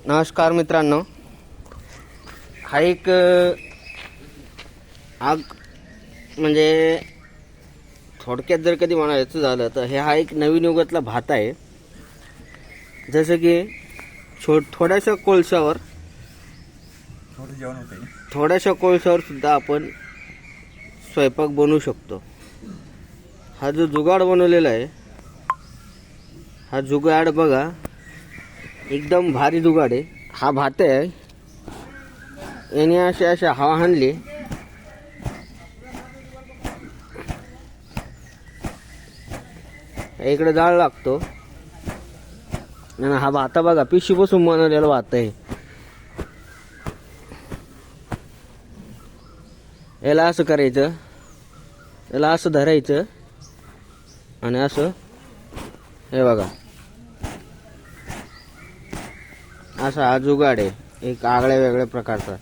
नमस्कार मित्रांनो. हा एक आग म्हणजे थोडक्यात जर कधी म्हणायचं झालं तर हे हा एक नवीन युगातला भात आहे. जसं की छो थोड्याशा कोळशावर थोडं जेवण थोड्याशा कोळशावर सुद्धा आपण स्वयंपाक बनवू शकतो. हा जो जुगाड बनवलेला आहे हा जुगाड बघा. एकदम भारी जुगाड आहे. हा भात आहे. याने अशी अशा हवा हाणली. इकडे जाळ लागतो. आणि हा भाता बघा पिशीपासून बनवलेला भात आहे. याला असं करायचं. याला असं धरायचं. आणि असं हे बघा. असा हा जुगाड आहे. एक आगळ्या वेगळ्या प्रकारचा.